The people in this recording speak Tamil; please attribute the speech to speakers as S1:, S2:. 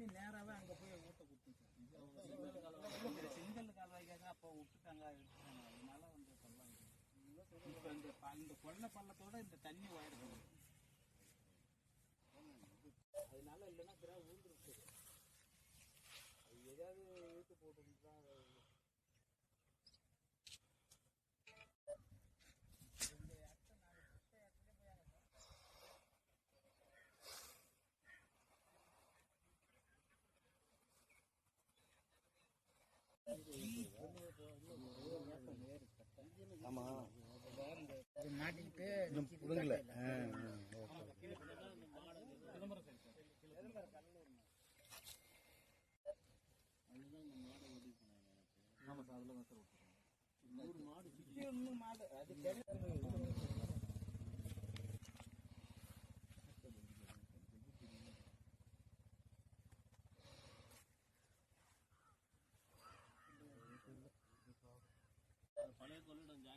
S1: தண்ணி நேராவே அங்க போய் ஊத்த கொடுத்துச்சு செங்கல் கால்வாய்க்காக அப்போ விட்டுட்டாங்க அதனால வந்து பள்ளம் இது. இப்ப இந்த ப- இந்த கொள்ள பள்ளத்தோட இந்த தண்ணி உயர்றது அதனால இல்லைன்னா கிரா
S2: ஆமா
S1: மாட்டிக்கிட்டு
S2: புடுங்கல
S1: ஆமா சார். அதுல மாடு மாடு அது
S3: کھولڈن جا